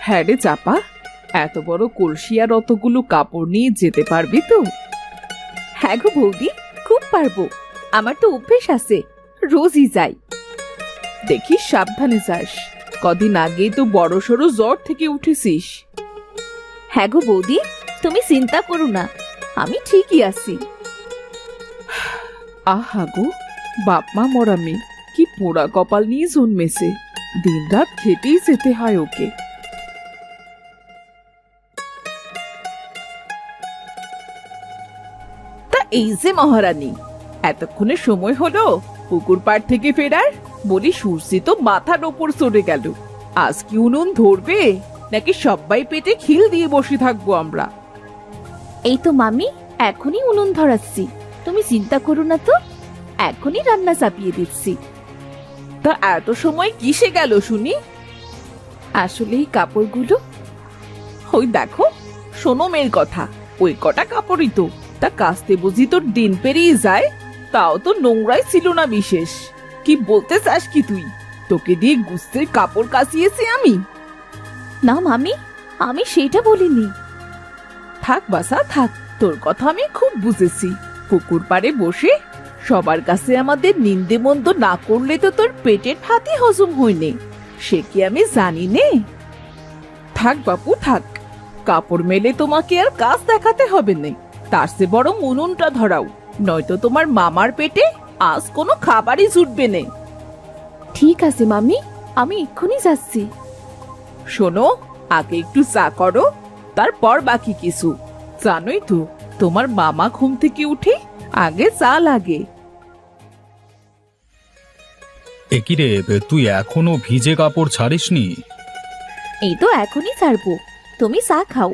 হ্যাঁ রে চাপা এত বড় কলসি আর অতগুলো কাপড় নিয়ে যেতে পারবি তো? হ্যাঁ গো বৌদি খুব পারব। আমার তো অভ্যেস আছে রোজই যাই। দেখিস সাবধানে যাস কদিন আগেই তো বড় সড়ো জ্বর থেকে উঠেছিস। হ্যাঁ গো বৌদি তুমি চিন্তা করো না আমি ঠিকই আছি। আহা গো বাপ মা মরা মেয়ে কি পোড়া কপাল নিয়ে জন্মেছে। দিন রাত খেটেই যেতে হয় ওকে। এই যে মহারানী এতক্ষণে সময় হলো পুকুর পাড় থেকে ফেরার বলি সূর্যি তো মাথার ওপর চড়ে গেল। আজ কি উনুন ধরবে নাকি সবাই পেটে খিল দিয়ে বসে থাকব আমরা? এই তো মামি এখনই উনুন ধরাচ্ছি। তুমি চিন্তা করো না তো এখনই রান্না চাপিয়ে দিচ্ছি। তা এত সময় কিসে গেল শুনি? আসলে এই কাপড়গুলো ওই দেখো শোনো মেয়ের কথা ওই কটা কাপড়ই তো। তা কাস্তে বুঝি তোর দিন পেরিয়ে যায়? তাও তো নোংরাই ছিল না বিশেষ। কি বলতে চাস কি তুই? তোকে দিয়ে গুস্তের কাপড় কাচিয়েছি আমি। না মামি আমি সেটা বলিনি। থাক বাসা থাক। তোর কথা আমি খুব বুঝেছি। পুকুর পাড়ে বসে সবার কাছে আমাদের নিন্দে মন্দ না করলে তো তোর পেটের ভাতই হজম হয়নি সে কি আমি জানি নে? থাক বাপু থাক। কাপড় মেলে তোমাকে আর কাজ দেখাতে হবে না। তার সে বরং উনুনটা ধরাও। নয়তো তোমার মামার পেটে আজ কোনো খাবারই জুটবে না। ঠিক আছে মামি। আমি এক্ষুনি যাচ্ছি। শোনো আগে একটু চা করো তারপর বাকি কিছু। জানোই তো তোমার মামা ঘুম থেকে উঠে আগে চা লাগে। একিরে তুই এখনও ভিজে কাপড় ছাড়িসনি? এই তো এখনই ছাড়বো। তুমি চা খাও।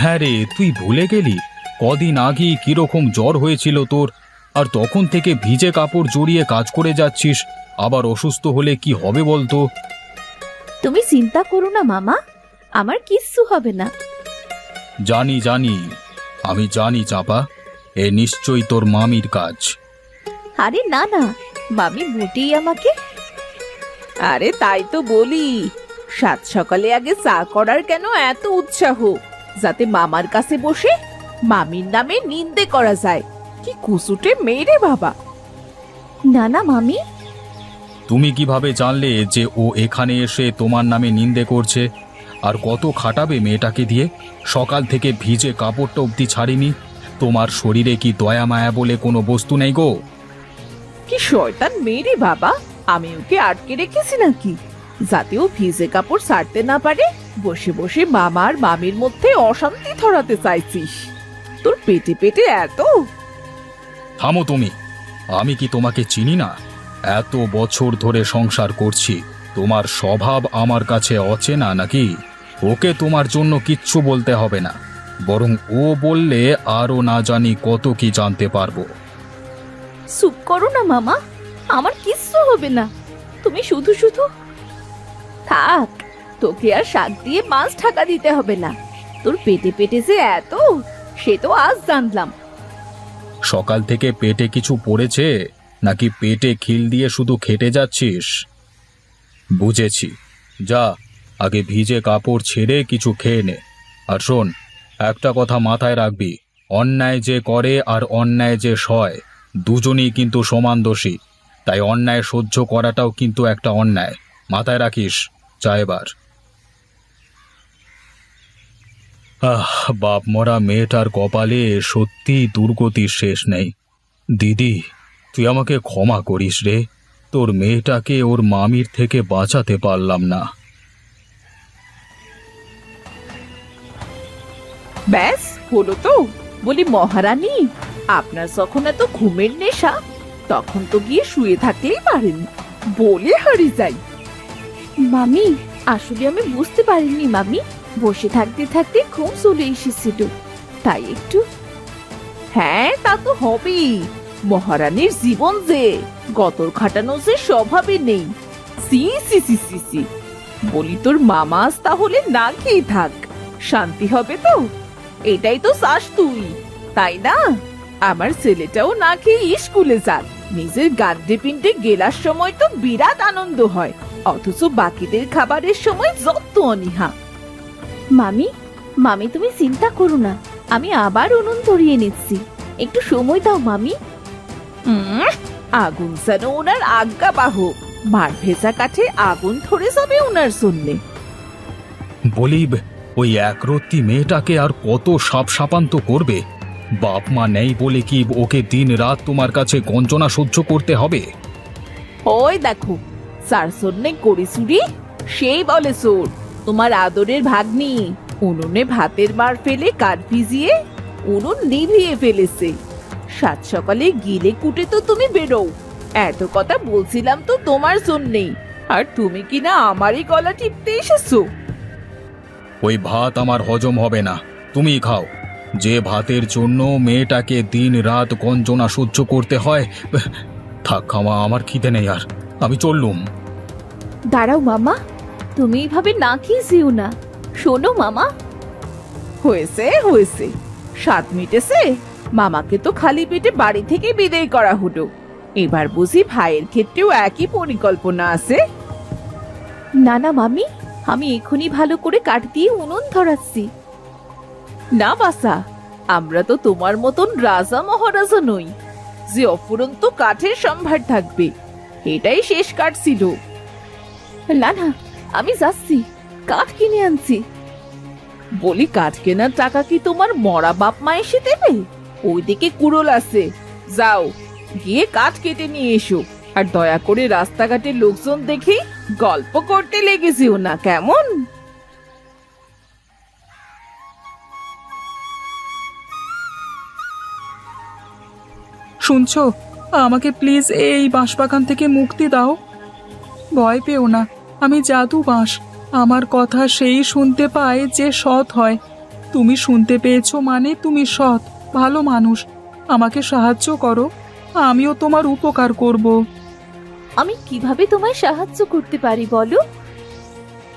হ্যাঁ রে তুই ভুলে গেলি। কদিন আগে কীরকম জ্বর হয়েছিল তোর আর তখন থেকে ভিজে কাপড় জড়িয়ে কাজ করে যাচ্ছিস আবার অসুস্থ হলে কি হবে বলতো? তুমি চিন্তা করো না মামা। আমার কিচ্ছু হবে না। জানি জানি। আমি জানি চাপা। এ নিশ্চয়ই তোর মামির কাজ। আরে না না। মামি মোটেই আমাকে। আরে তাই তো বলি। সাত সকালে আগে চা করার কেন এত উৎসাহ? যাতে মামার কাছে বসে মামির নামে নিন্দে করা যায়। কি কুসুটে মেরে বাবা। না না মামি। তুমি কীভাবে জানলে যে ও এখানে এসে তোমার নামে নিন্দে করছে? আর কত খাটাবে মেয়েটাকে দিয়ে? সকাল থেকে ভিজে কাপড়টা অবধি ছাড়িনি। তোমার শরীরে কি দয়া মায়া বলে কোনো বস্তু নেই গো? কি শয়তান মেয়েরে বাবা। আমি ওকে আটকে রেখেছি নাকি? যাতে ও ভিজে কাপড় ছাড়তে না পারে বসে বসে মামার মামির মধ্যে অশান্তি ধরাতে চাইছিস। তোর পেটে পেটে এত? থামো তুমি আমি কি তোমাকে চিনি না? এত বছর ধরে সংসার করছি তোমার স্বভাব আমার কাছে অচেনা নাকি? ওকে তোমার জন্য কিচ্ছু বলতে হবে না বরং ও বললে আরও না জানি কত কি জানতে পারব। চুপ করো না মামা আমার কিচ্ছু হবে না তুমি শুধু শুধু থাক তোকে আর শাক দিয়ে মাছ ঢাকা দিতে হবে না তোর পেটে পেটে যে এত? সে তো আজ জানলাম। সকাল থেকে পেটে কিছু পড়েছে? নাকি পেটে খিল দিয়ে শুধু খেটে যাচ্ছিস? বুঝেছি। যা, আগে ভিজে কাপড় ছেড়ে কিছু খেয়ে নে। আর শোন, একটা কথা মাথায় রাখবি। অন্যায় যে করে আর অন্যায় যে সয়, দুজনেই কিন্তু সমান দোষী। তাই অন্যায় সহ্য করাটাও কিন্তু একটা অন্যায়। মাথায় রাখিস, যা এবার। আহ বাপ মরা মেয়েটার কপালে সত্যি দুর্গতির শেষ নেই। দিদি তুই আমাকে ক্ষমা করিস রে। তোর মেয়েটাকে ওর মামির থেকে বাঁচাতে পারলাম না। ব্যাস হলো তো। বলি মহারানী আপনার যখন এত ঘুমের নেশা তখন তো গিয়ে শুয়ে থাকলেই পারেন। বলে হারি যাই। মামি আসলে আমি বুঝতে পারিনি মামি। বসে থাকতে থাকতে ঘুম চলে এসেছিল। তাই একটু হ্যাঁ তা তো হবেই। মহারানীর জীবন যে, গতর খাটানো যে স্বভাবে নেই। সি সি সি সি সি। বলি তোর মামা আজ তাহলে না খেয়ে থাক। শান্তি হবে তো? এটাই তো চাস তুই। তাই না? আমার ছেলেটাও না খেয়ে স্কুলে যাক। নিজের গান্ডে পিন্ডে গেলার সময় তো বিরাট আনন্দ হয়। অথচ বাকিদের খাবারের সময় যত অনীহা মামি মামি তুমি চিন্তা করো না। আমি আবার উনুন ধরিয়ে নিচ্ছি। একটু সময় দাও মামি। আগুন যেন ওনার আজ্ঞা বাহক। মার ভেজা কাঠে আগুন ধরে যাবে ওনার জন্যে। বলি ওই একরত্তি মেয়েটাকে আর কত সাপ সাপান্ত করবে? বাপ মা নেই বলে কি ওকে দিন রাত তোমার কাছে গঞ্জনা সহ্য করতে হবে? ওই দেখো যার জন্যে করি চুরি সেই বলে চোর। তোমার আদরের ভাগ্নি। উনুনে ভাতের মার ফেলে কাঠ ভিজিয়ে উনুন নিভিয়ে ফেলেছে। সাত সকালে গিলে কুটে তো তুমি বেরো। এত কথা বলছিলাম তো তোমার জন্যেই আর তুমি কিনা আমারই গলা টিপতে এসেছ? ওই ভাত আমার হজম হবে না। তুমি খাও। যে ভাতের জন্য মেয়েটাকে দিন রাত গঞ্জনা সহ্য করতে হয় থাক খাওয়া আমার খিদে নেই আর। আমি চললুম। দাঁড়াও মামা। তুমি এইভাবে না খেয়ে যেও না। শোনো মামা। হয়েছে হয়েছে। সাত মিটেছে। মামাকে তো খালি পেটে বাড়ি থেকে বিদায় করা হলো। এবার বুঝি ভাইয়ের ক্ষেত্রেও একই পরিকল্পনা আছে? না না মামি। আমি এখনই ভালো করে কাঠ দিয়ে উনুন ধরাচ্ছি। না বাসা আমরা তো তোমার মতন রাজা মহারাজা নই। যে অফুরন্ত কাঠের সম্ভার থাকবে এটাই শেষ কাঠ ছিল। না না আমি যাচ্ছি, কাঠ কিনে আনছি। বলি, কাঠ কেনার টাকা কি তোমার মরা বাপ মা এসে দেবে? ওইদিকে কুড়োল আছে। যাও, গিয়ে কাঠ কেটে নিয়ে এসো। আর দয়া করে রাস্তাঘাটে লোকজন দেখে গল্প করতে লেগেছিও না, কেমন? শুনছো? আমাকে প্লিজ এই বাঁশবাগান থেকে মুক্তি দাও। ভয় পেও না। আমি জাদু বাঁশ। আমার কথা সেই শুনতে পায় যে সৎ হয়। তুমি শুনতে পেয়েছ মানে তুমি সৎ ভালো মানুষ। আমাকে সাহায্য করো আমিও তোমার উপকার করব। আমি কীভাবে তোমায় সাহায্য করতে পারি বলো?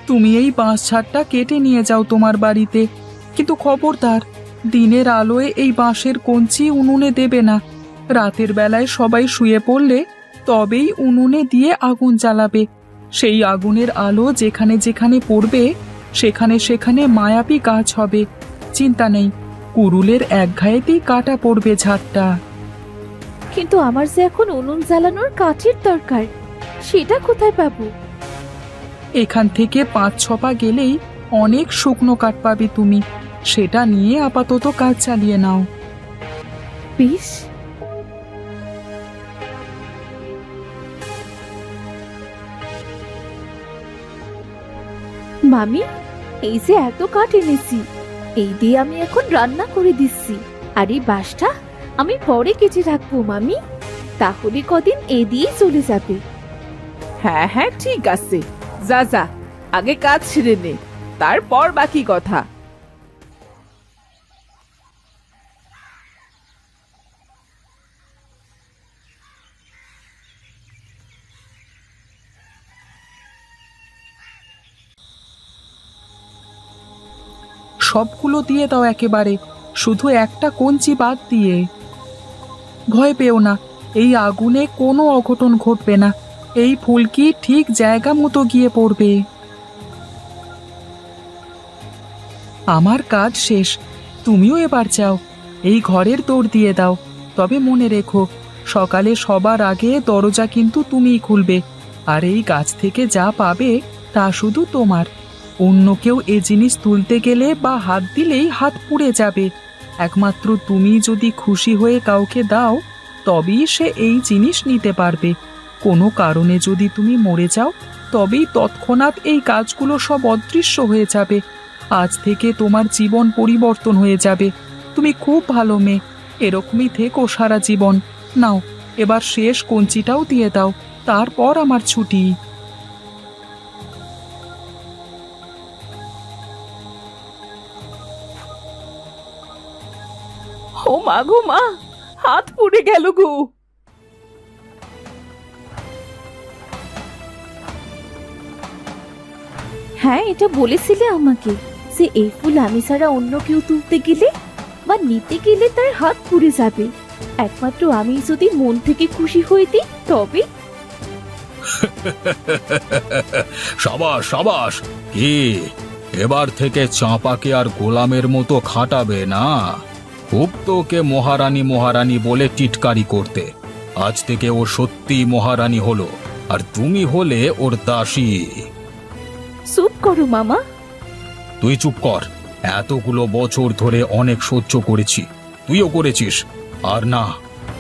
তুমি এই বাঁশ ছাড়টা কেটে নিয়ে যাও তোমার বাড়িতে। কিন্তু খবরদার দিনের আলোয় এই বাঁশের কঞ্চি উনুনে দেবে না। রাতের বেলায় সবাই শুয়ে পড়লে তবেই উনুনে দিয়ে আগুন জ্বালাবে। সেই আগুনের আলো যেখানে যেখানে পড়বে সেখানে সেখানে মায়াবী গাছ হবে। চিন্তা নেই কুরুলের একঘায়েতেই কাটা পড়বে ঝাড়টা কিন্তু আমার যে এখন উনুন জ্বালানোর কাঠের দরকার সেটা কোথায় পাবো? এখান থেকে পাঁচ ছ পা গেলেই অনেক শুকনো কাঠ পাবে তুমি। সেটা নিয়ে আপাতত কাজ চালিয়ে নাও। বেশ। মামি, এই যে এত কাঠ এনেছি, এই দিয়ে আমি এখন রান্না করে দিচ্ছি। আর এই বাঁশটা আমি পরে কেটে রাখব মামি, তাহলে কদিন এ দিয়েই চলে যাবে। হ্যাঁ হ্যাঁ ঠিক আছে। যা যা, আগে কাজ ছেড়ে নে, তারপর বাকি কথা। সবগুলো দিয়ে দাও একেবারে, শুধু একটা কঞ্চি বাদ দিয়ে। ভয় পেও না, এই আগুনে কোনো অঘটন ঘটবে না, এই ফুলকি ঠিক জায়গা মতো গিয়ে পড়বে। আমার কাজ শেষ, তুমিও এবার যাও, এই ঘরের দৌড় দিয়ে দাও, তবে মনে রেখো, সকালে সবার আগে দরজা কিন্তু তুমিই খুলবে, আর এই গাছ থেকে যা পাবে তা শুধু তোমার। অন্য কেউ এ জিনিস তুলতে গেলে বা হাত দিলেই হাত পুড়ে যাবে। একমাত্র তুমি যদি খুশি হয়ে কাউকে দাও, তবেই সে এই জিনিস নিতে পারবে। কোনো কারণে যদি তুমি মরে যাও, তবেই তৎক্ষণাৎ এই কাজগুলো সব অদৃশ্য হয়ে যাবে। আজ থেকে তোমার জীবন পরিবর্তন হয়ে যাবে। তুমি খুব ভালো মেয়ে। এরকমই থেকো সারা জীবন। নাও, এবার শেষ কঞ্চিটাও দিয়ে দাও। তারপর আমার ছুটি। ও মা গো মা হাত পুড়ে গেল গো। হ্যাঁ এটা বলেছিলে আমাকে যে এই ফুল আমি ছাড়া অন্য কেউ তুলতে গেলে বা নিতে গেলে তার হাত পুড়ে যাবে। একমাত্র আমি যদি মন থেকে খুশি হইতি তবে? সাবাস সাবাস কি? এবার থেকে চাঁপাকে আর গোলামের মতো খাটাবে না? খুব তোকে মহারানী মহারানী বলে টিটকারি করতে। আজ থেকে ও সত্যি মহারানী হলো আর তুমি হলে ওর দাসী। চুপ করো মামা। তুই চুপ কর এতগুলো বছর ধরে অনেক সহ্য করেছি তুইও করেছিস আর না।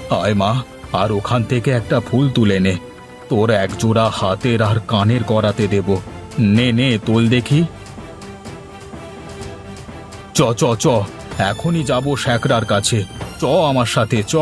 আয় মা আর ওখান থেকে একটা ফুল তুলে নে তোর একজোড়া হাতের আর কানের করাতে দেব। নে নে তোল দেখি। চ চ চ এখনই যাব শ্যাকরার কাছে। চ আমার সাথে চ।